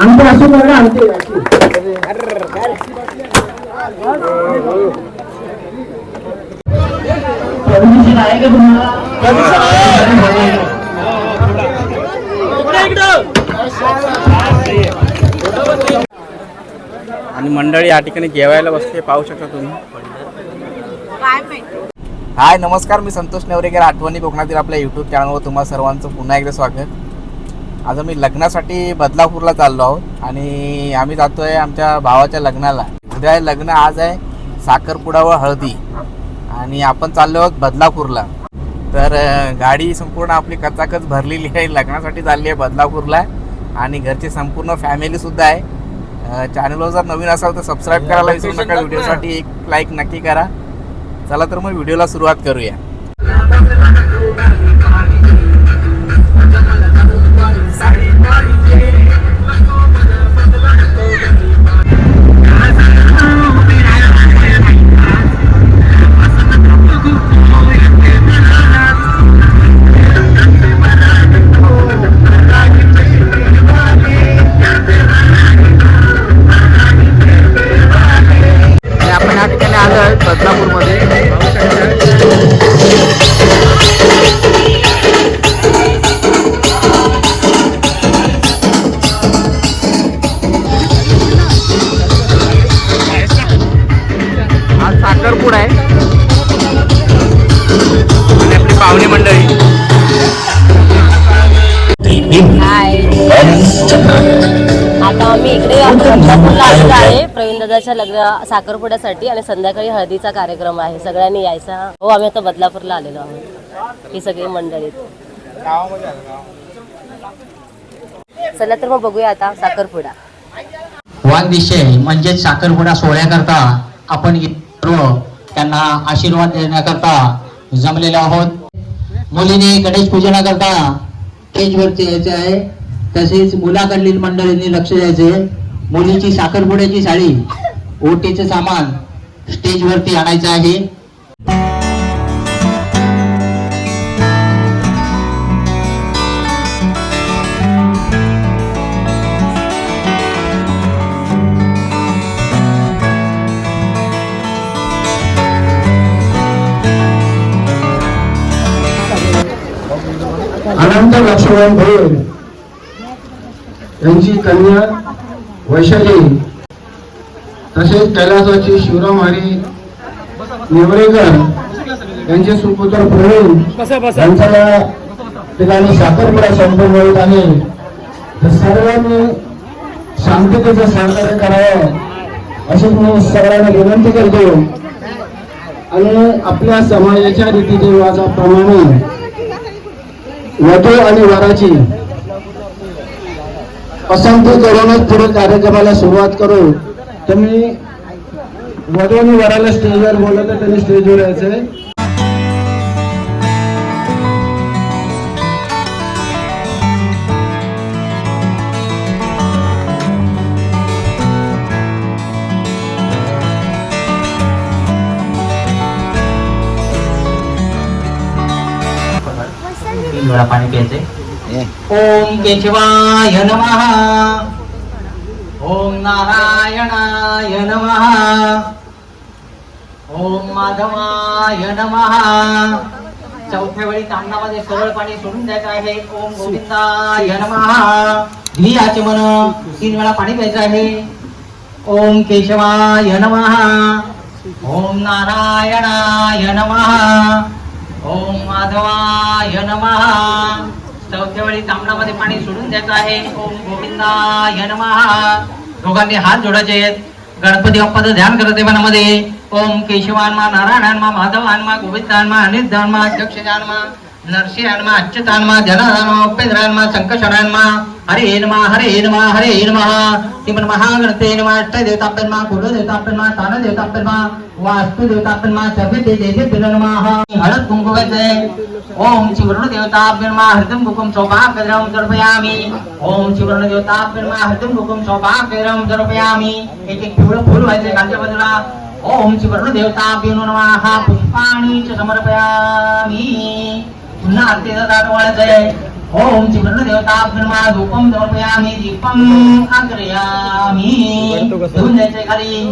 आमचे असू बघा आमचे परमिशन आहे का आणि मंडळी या ठिकाणी जेवायला बसते पाहू शकता तुम्ही. हाय नमस्कार. मी संतोष नेवरेकर आठवणी कोकणातील आपल्या यूट्यूब चॅनलवर तुम्हा सर्वांचं पुन्हा एकदा स्वागत. आज आम्ही लग्नासाठी बदलापूरला चाललो आहोत आणि आम्ही जातोय आमच्या भावाच्या लग्नाला. उद्या आहे लग्न आज आहे साखरपुडा व हळदी. आणि आपण चाललो आहोत बदलापूरला. तर गाडी संपूर्ण आपली कचाकच भरलेली आहे. लग्नासाठी चालली आहे बदलापूरला. आणि घरची संपूर्ण फॅमिली सुद्धा आहे. चॅनलवर जर नवीन असाल तर सबस्क्राईब करायला विसरू नका. व्हिडिओसाठी एक लाईक नक्की करा. चला तर मग व्हिडिओला सुरुवात करूया. आणि आता आम्ही इकडे आलेलो आहे. प्रवीण दादाच्या लग्न साखरपुड्यासाठी आणि संध्याकाळी हळदीचा कार्यक्रम आहे. सगळ्यांनी यायचा. हो आम्ही आता बदलापूरला आलेलो आहोत. ही सगळी मंडळी. चला तर मग बघूया आता साखरपुडा. वाघदिशे म्हणजेच साखरपुडा सोहळ्याकरता आपण त्यांना आशीर्वाद देण्याकरता जमलेलो आहोत. मुलीने गणेश पूजनाकरता स्टेजवरती यायचे आहे. तसेच मुलाकडील मंडळींनी लक्ष द्यायचे. मुलीची साखरपुड्याची साडी ओटीचे सामान स्टेजवरती आणायचं आहे. अनंत लक्ष्मण भोर यांची कन्या वैशाली तसेच कैलासाची शिवरामारी नेवरेकर यांचे सुपुत्र प्रवीण यांचा या ठिकाणी साखरपुडा संपन्न होत आहे. तर सर्वांनी शांततेचं सहकार्य करावं अशी मी सगळ्यांना विनंती करतो. आणि आपल्या समाजाच्या रीतीरिवाजाप्रमाणे वधू आणि वराची पसंती करूनच पुढे कार्यक्रमाला सुरुवात करू. तुम्ही वधू आणि वराला स्टेजवर बोलवलं त्यांनी स्टेजवर यायचंय. ओम केशवाय नमः. ओम नारायणाय नमः. ओम माधवाय नमः. चौथ्या वेळी तांदळामध्ये सरळ पाणी सोडून द्यायचं आहे. ओम गोविंदाय नमः. ही आचमन तीन वेळा पाणी प्यायचं आहे. ओम केशवाय नमः. ओम नारायणाय नमः. ओम माधवाय नमः. चौथ्या वेळी तांबडामध्ये पाणी सोडून द्यायचं आहे. ओम गोविंदाय नमः. दोघांनी हात जोडायचे. आहेत गणपती बाप्पाचं ध्यान करत मनामध्ये. ओम केशवान्मा नारायणान्मा माधवान्मा गोविंदान्मा अनिर्धान्मा अध्यक्षान्मा नरसिंहान्मा अच्युतान्मा जनाधान्मा उपेंद्रान्मा संकषणान्मा हरे नमः हरे नमः हरे नमः। तिमन महागणते नमः अष्ट देवताप्पन्मा कुल देवताप्पन्मा तान देवताप्पन्मा वास्तु देवताप्पन्मा सभ्य ते देते नमः। हळद कुंकू ओम शिवर्ण देवताभ्यन्मा हृदम कुकुम सौभाग्यरम दर्पयामी ओम शिवर्ण देवताभ्यन्मा हृदम कुकुम सौभाग्यरम दर्पयामी एक एक पिवळं फूल व्हायचे खालच्या बाजूला ओम शिवर्ण देवताभ्यो नमः पुष्पाणि च समर्पयामी। पुन्हा आहे ओम चिवर्ण देवता नमा धूपम समर्पयामी दीपम अग्रयामी धुवून द्यायचंय खाली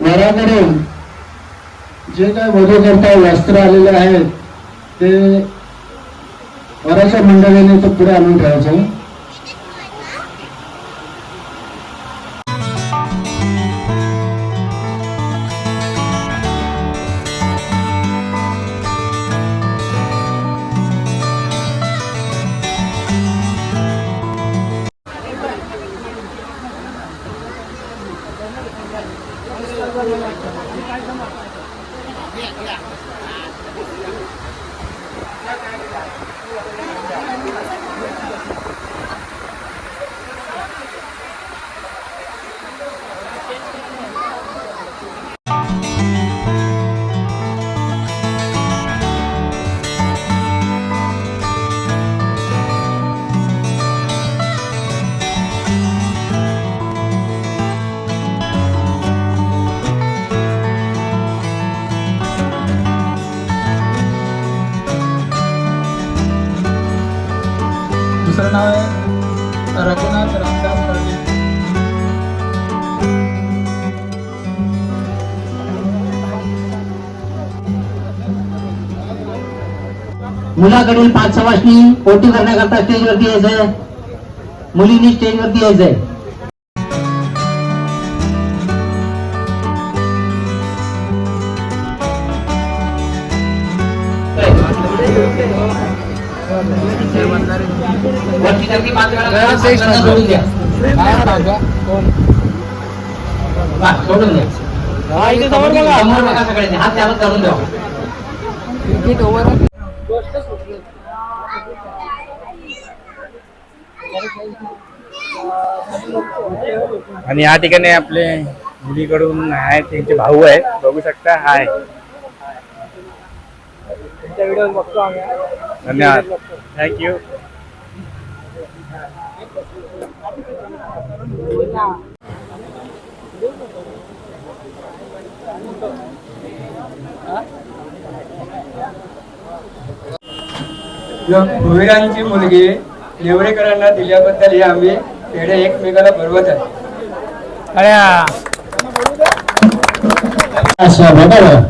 वराकडे जे काय वधू करता वस्त्र आलेले आहेत ते वराच्या मंडळीने तो पुढे आणून ठेवायचं दुसरं नाव आहे रघुनाथ रामदास कर्वे मुलाकडील पाच सवाशनी पोटी करण्याकरता स्टेजवरती यायचंय. मुलींनी स्टेजवरती यायचंय. सोडून द्या सोडून द्या समोर बघा सगळ्यांनी हात आणि या ठिकाणी आपले मुलीकडून आहे त्यांचे भाऊ आहेत बघू शकता हाय. धन्यवाद. थँक्यू भुवीरांची मुलगी नेवरेकरांना दिल्याबद्दल हे आम्ही पेढे एकमेकाला भरवत आहे. बघा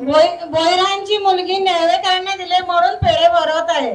बोय- बोयरांची मुलगी नेवेकरांना दिले म्हणून पेढे भरवत आहे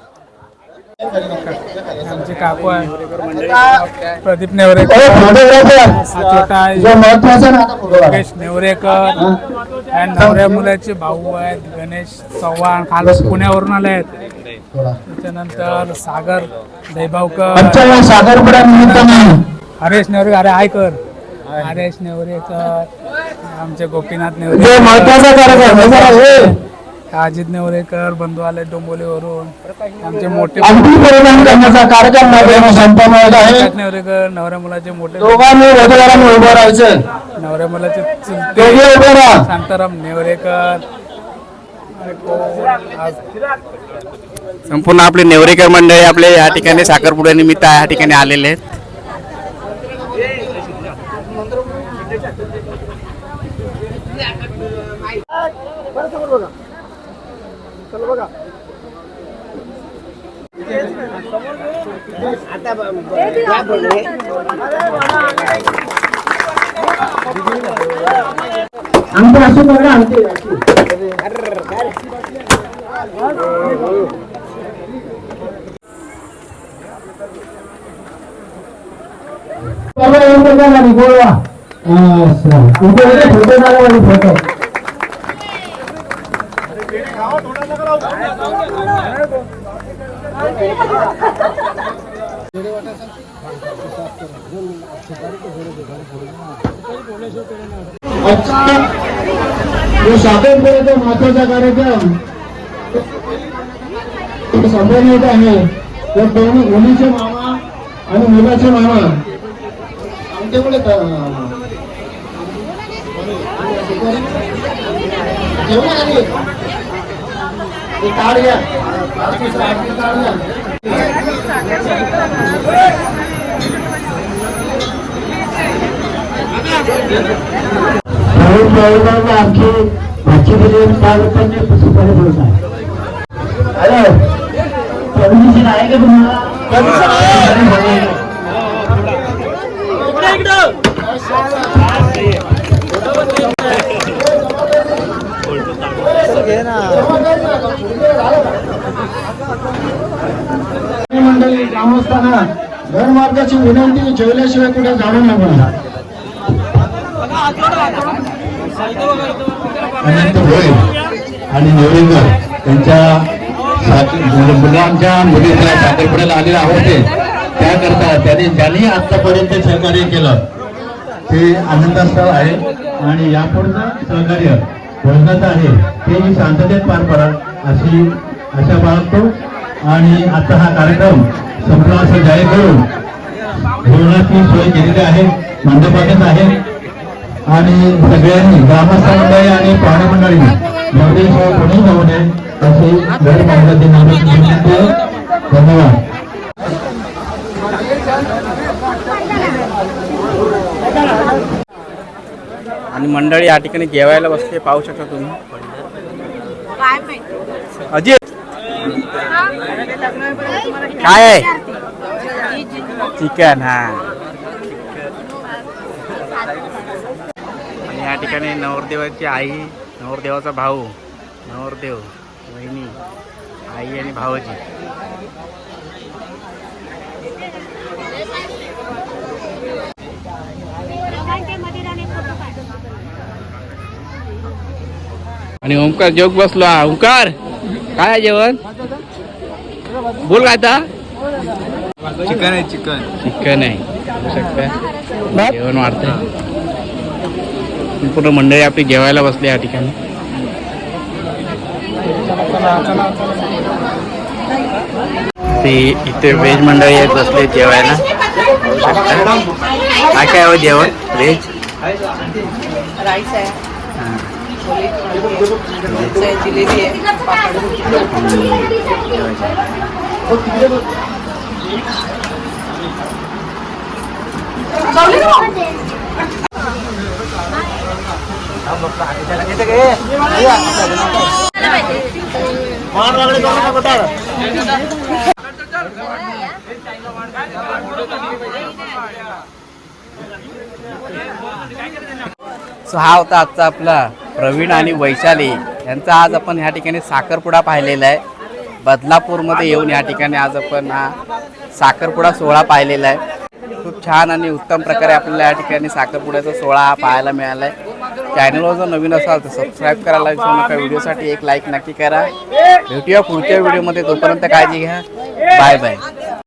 फोटोग्राफर छोटा आहे. जो महत्त्वाचा ना आता फोटो काढा. योगेश नेवरेकर आणि नवऱ्या मुलाचे भाऊ आहेत गणेश चव्हाण काल पुण्यावरून आले आहेत. त्याच्यानंतर सागर दैभावकर निमित्ताने हरेश नेवरेकर. अरे आयकर हरेश नेवरेकर. आमचे गोपीनाथ नेवरेकर. महत्त्वाचा कार्यक्रम अजित नेवरेकर बंधू आले डोंबोलीवरून आमचे मोठे अंतिम परिणाम करण्याचा कार्यक्रम माध्यम संपन्न होत आहे. प्रकाश नेवरेकर नवऱ्या मुलाचे मोठे दोघांनी उभं राहायचं. नवऱ्या मुलाचे चुलते. दोघे उभे राहा. शांताराम नेवरेकर. संपूर्ण आपले नेवरेकर मंडळी आपले या ठिकाणी साखरपुड्या निमित्त या ठिकाणी आलेले आहेत. आमचे असं बघा आमचे अशी. बाबा, एक बघा ना, बोलवा. असं. इथे इथे फोटो काढा आणि फोटो आजचा जो साखरपुड्याचा महत्त्वाचा कार्यक्रम संपवण्यात आहे तर दोन्ही मुलीचे मामा आणि मुलाचे मामा आमच्याकडे जेवण आली आख़ी मच्छी परमिशन पए घरमार्गाची विनंती जेवल्याशिवाय कुठे जाऊ नका अनंत भोळे आणि नेवरेकर त्यांच्या म्हणजे मुलांच्या मुलीला साखरपुड्याला आलेले आवडते त्याकरता त्यांनी ज्यांनी आतापर्यंत सहकार्य केलं. ते आनंदास्थळ आहे आणि यापुढचं सहकार्य भोजनाचं आहे. ते शांततेत पार पडा अशी आशा बाळगतो. आणि आता हा कार्यक्रम संपला असं जाहीर करून जेवणाची सोय केलेली आहे मंडपातच आहे आणि सगळ्यांनी ग्रामस्थ मंडळी आणि पाहुणे मंडळी नवदेशिवाय कोणी जाऊ नये अशी घरी मंडळाची विनंती आहे. धन्यवाद. आणि मंडळी या ठिकाणी जेवायला बसते पाहू शकता तुम्ही. अजित! काय आहे? चिकन हा. आणि या ठिकाणी नवरदेवाची आई नवरदेवाचा भाऊ नवरदेव वहिनी आई आणि भावाची आणि ओंकार जोग बसलो. ओंकार काय आहे जेवण? बोल काय आता? चिकन आहे चिकन चिकन आहे. शकता. जेवण वाढतंय. पूर्ण मंडळी आपली जेवायला बसली या ठिकाणी. ते इथे व्हेज मंडळी आहेत बसले जेवायला. काय काय हो जेवण? व्हेज? राईस आहे. हां. जिलेबी आहे. सो हा होता आजचा आपला प्रवीण आणि वैशाली. यांचा आज आपण ह्या ठिकाणी साखरपुडा पाहिलेला आहे. बदलापूरमध्ये येऊन या ठिकाणी आज आपण हा साखरपुडा सोहळा पाहिलेला आहे. खूप छान आणि उत्तम प्रकारे आपल्याला या ठिकाणी साखरपुड्याचा सोहळा हा पाहायला मिळाला आहे चॅनलवर जर नवीन असाल तर सबस्क्राईब करायला विसरू नका. व्हिडिओसाठी एक लाईक नक्की करा. भेटूया पुढच्या व्हिडिओमध्ये तोपर्यंत काळजी घ्या. Bye bye